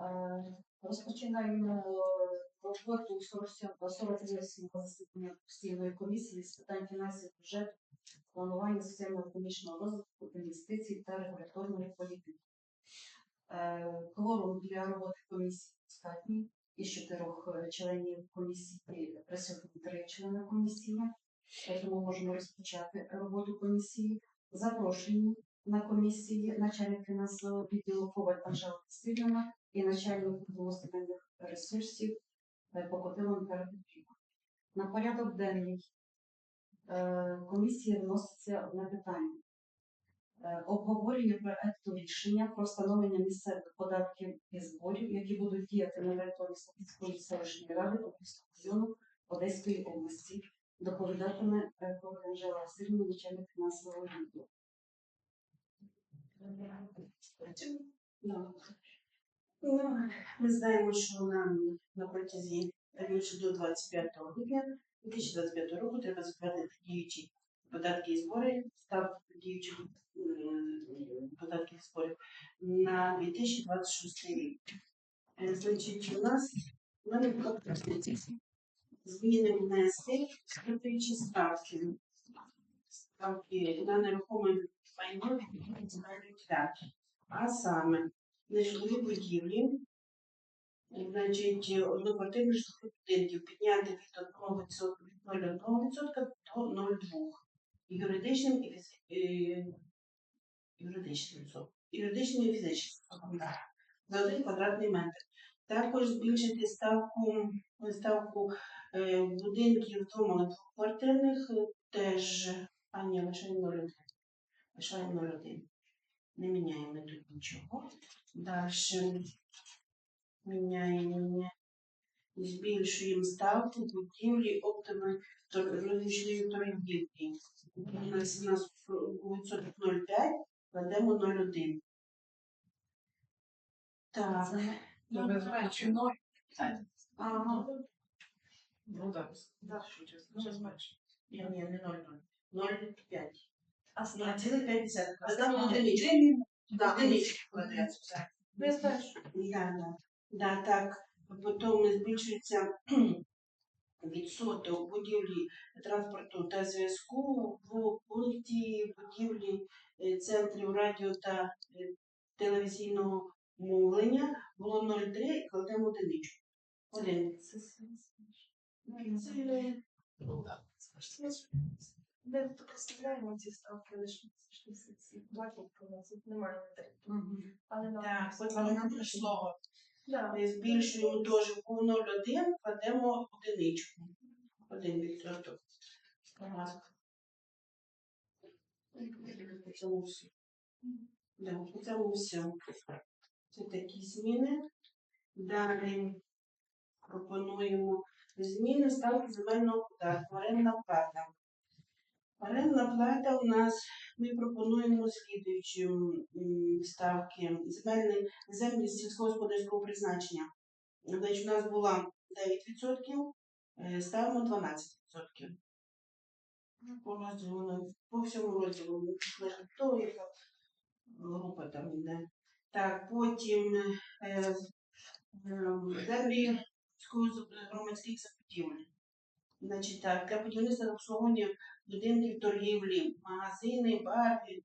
Е, Розпочинаємо роботу 48 засідання постійної комісії з питань фінансів, бюджету, планування соціально-економічного розвитку, інвестицій та регуляторної політики. Е, Кворум для роботи комісії достатній. Із чотирьох е, членів комісії присутні три члени комісії, Е, тому можемо розпочати роботу комісії. Запрошені на комісії начальник фінансового відділу Коваль Анжела Васильівна і начальник земельних ресурсів е, Покотило Михайло На порядок денний е, комісії вноситься одне питання. Е, Обговорення проекту рішення про встановлення місцевих податків і зборів, які будуть діяти на території Слобідської селищної ради Обов'язкового району Одеської області. Доповідатиме Анжела Васильівна, начальник фінансового відділу. Ну, Ми знаємо, що нам на протязі раніше до 25 грудня 2025 року треба затвердити діючі податки і збори, ставки діючих податків і зборів на 2026 рік. Е, Значить, у нас у мене зміни внести скрипуючі ставки. Ставки на нерухоме майно від земельної. А саме нежитлові будівлі, значить, одноквартирних житлових будинків підняти від 0,1% до 0,2%. Юридичним і фізи... е, юридичним. Юридичним і фізичним особам за один квадратний метр. Також збільшити ставку, ставку е, будинків двома двоквартирних е, теж, а ні, лише 0,1. Лише 0,1. Не міняємо тут нічого. Далі міняємо, збільшуємо ставку будівлі оптової рознічної торгівлі. У нас, у нас відсоток 0,5, кладемо 0,1. Так. Ну, Ну, менше ноль. Ага. Ну так, Да. вже зменше. Ні, ні, не 0,0. 0,5. А 0,5. А там там один одиничка. Да, одиничка кладеться. Я знаю, Да, да. Да, так. Потім збільшується відсоток будівлі транспорту та зв'язку в пункті будівлі е, центрів радіо та е, телевізійного мовлення було 0,3, кладемо одиничку. Один. Це ну, так. Де то представляємо ці ставки лише ці бачимо про нас тут немає метрів. Але нам так, от але нам прийшло. да. Ми збільшуємо по 0,1, кладемо одиничку. Один відсоток. По цьому. Да, цьому все. Це такі зміни. Далі пропонуємо зміни ставки земельного податку. Орендна плата. Орендна плата у нас ми пропонуємо слідуючі ставки. Земельні землі сільськогосподарського призначення. Значить, у нас була 9%, е, ставимо 12%. Ну, По розділу, по всьому розділу, лише яка група там йде. Так, потім е, е, землі громадських закупівель. Значить так, для будівництва обслуговування будинків торгівлі, магазини, бари,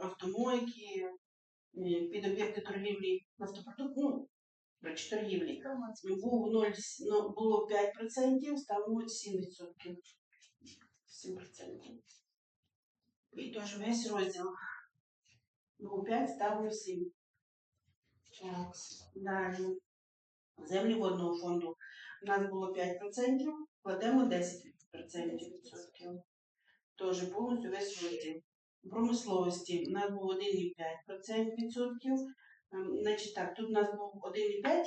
автомойки, під об'єкти торгівлі нафтопродуктів, ну, коротше, торгівлі. Був 0, ну, було 5%, стало 7%. 7%. І теж весь розділ. Було 5, стало 7. Так, далі. Землі водного фонду. У нас було 5%, кладемо 10%. відсотків. Теж повністю весь розділ. Промисловості у нас було 1,5% Ем, Значить так, тут у нас був 1,5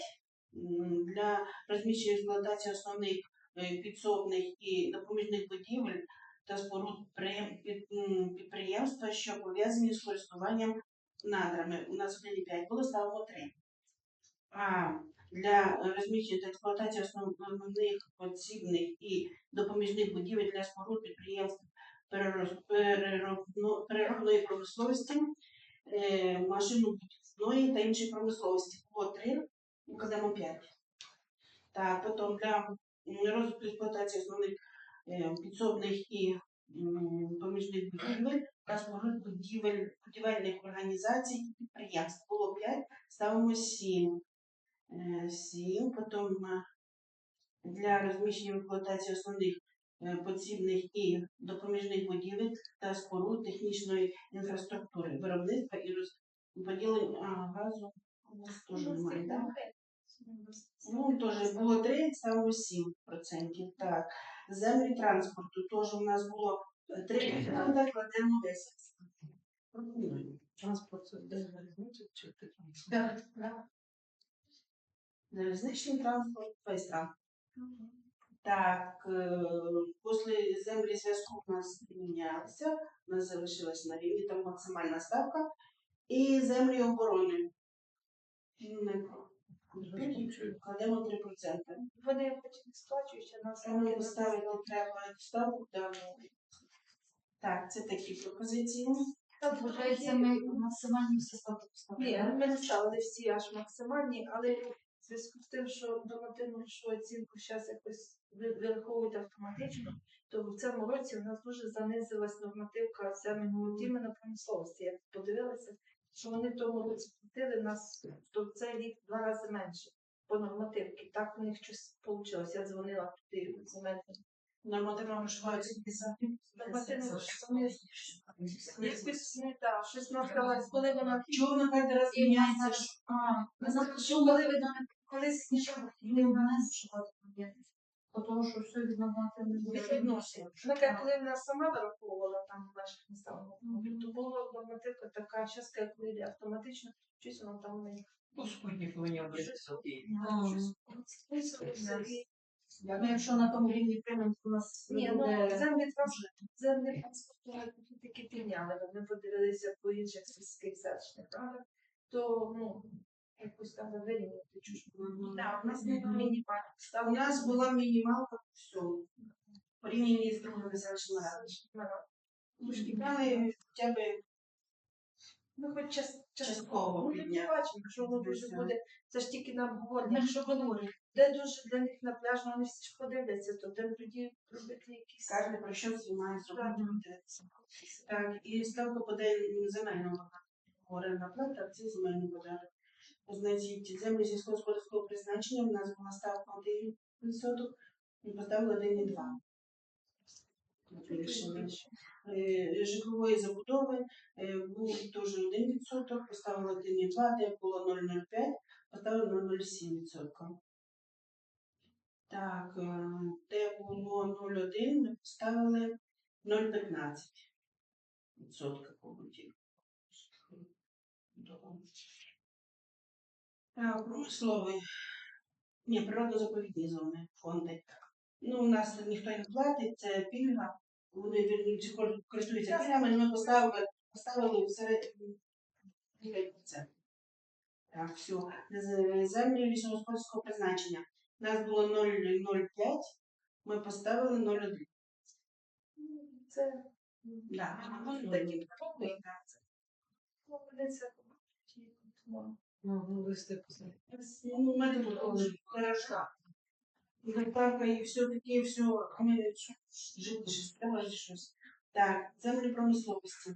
м, для розміщення експлуатації основних е, підсобних і допоміжних будівель та споруд при- під- підприємства, що пов'язані з користуванням надрами. У нас 1,5 було, ставимо 3. А для розміщення та експлуатації основних подсібних і допоміжних будівель для споруд підприємств переробної промисловості, е, машину лісної та іншої промисловості. Було три, укладемо п'ять. Так, потім для розвитку експлуатації основних е, підсобних і м, поміжних будівель та споруд будівель, будівельних організацій і підприємств. Було п'ять, ставимо сім. Е, Сім, потім е, для розміщення експлуатації основних е, подсібних і допоміжних будівель та споруд технічної інфраструктури, виробництва і розподілення газу. У нас теж немає, так? Ну, теж було 3, ставимо 7 процентів. Так. Землі транспорту теж у нас було 3, так, кладемо 10. Транспорт це де залізниця чи ти там? Так, так. Залізничний транспорт, весь транспорт. Так, е, після землі зв'язку у нас мінялися, у нас залишилась на рівні, там максимальна ставка. І землі оборони. Кладемо 3%. Вони потім не сплачують, а нас Саме поставити треба ставку давно. Так, це такі пропозиції. Вважається, ми максимальні всі ставки Ні, ми не ставили всі аж максимальні, але зв'язку з тим, що нормативну грошову оцінку зараз якось вираховують автоматично, то в цьому році у нас дуже занизилась нормативка саме на промисловості. Я подивилася, що вони в тому році платили нас то цей рік в два рази менше по нормативці. Так у них щось вийшло. Я дзвонила туди в земельну. Нормативна грошова оцінка так, щось коли вона Чого вона кожен раз І міняється? що- коли коли колись нічого не пам'ятати. Тому що все відновати не буде. відношення. Наприклад, коли вона сама вираховувала там в наших містах, то була нормативка така, зараз коли йде автоматично, щось воно там не Господні повинні бути собі. Ну, якщо на тому рівні приймемо, то у нас Ні, ну буде землі транспорт, землі транспорту таки підняли, ми подивилися по інших сільських селищних радах, то ну якось там вирівняти чужу. Так, у нас не мінімальна У нас була мінімалка все. Порівняно з другими селищними радами. Трошки брали хоча б Ну, хоч час, Частково Ну, ми підняти. бачимо, якщо воно дуже буде, це ж тільки на обговорення. Якщо воно де дуже для них на пляж, вони всі ж подивляться, то де тоді робити якісь. кожен про що має зробити. Так, і ставка подає земельного оренда плата, це земельний податок. Значить, землі сільськогосподарського призначення в нас була ставка 1%, і поставили 1,2. Вирішили. Е, Житлової забудови е, був теж 1%, поставили 1,2, де було 0,05, поставили 0,07%. Так, де було 0,1, ми поставили 0,15 відсотка побутів. Так, промисловий. Ні, природно-заповідні зони, фонди. Ну, у нас ніхто не платить, це пільга. Вони користуються пільгами, ми поставили, поставили в середньому 9%. Так, все. Землі лісогосподарського призначення. У нас було 0,05, ми поставили 0,1. Це Да. Ну, такі так. ну, придеться ну, Ну. Ну, тоже хорошо. Закарка і все-таки все, ми що, жити щось треба щось. Так, землі промисловості.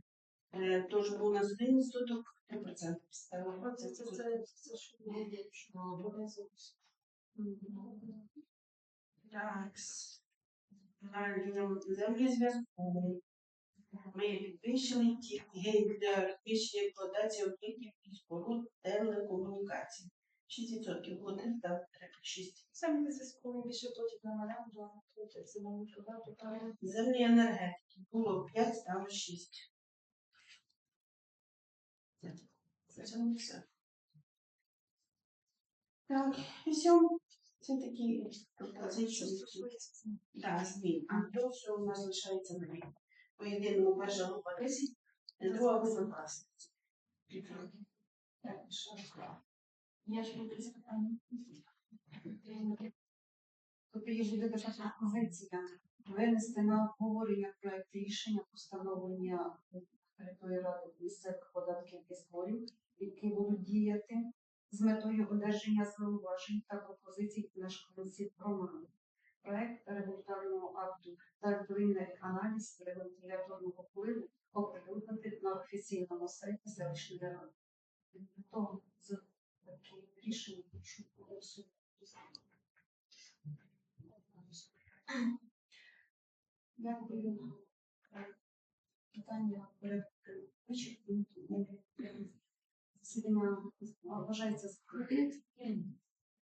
Е, Тож був у нас один відсоток, 3% поставили. Оце це це це що буде, що понизилось. Так. Землі зв'язку. Ми підвищили ті гей для розміщення експлуатації об'єктів і споруд телекомунікацій. 6% було 3, став 6. Саме зв'язку більше платять на а тут нам податок, але Землі енергетики було 5, стало 6. Це все. Так, і все. Це такі пропозиції. Да, змін. А то все у нас залишається на рік. По єдиному перша група 10, друга група 20. Ж. Я ж буду запитання. Тобто є буде така пропозиція винести на обговорення проект рішення постановлення території ради місцевих податків і зборів які будуть діяти з метою одержання зауважень та пропозицій мешканців громади. Проект регуляторного акту та відповідний аналіз регуляторного впливу оприлюднити на офіційному сайті селищної ради. Хто за таке рішення прошу голосувати. Дякую. Питання порядку вичерпні засідання вважається закритим.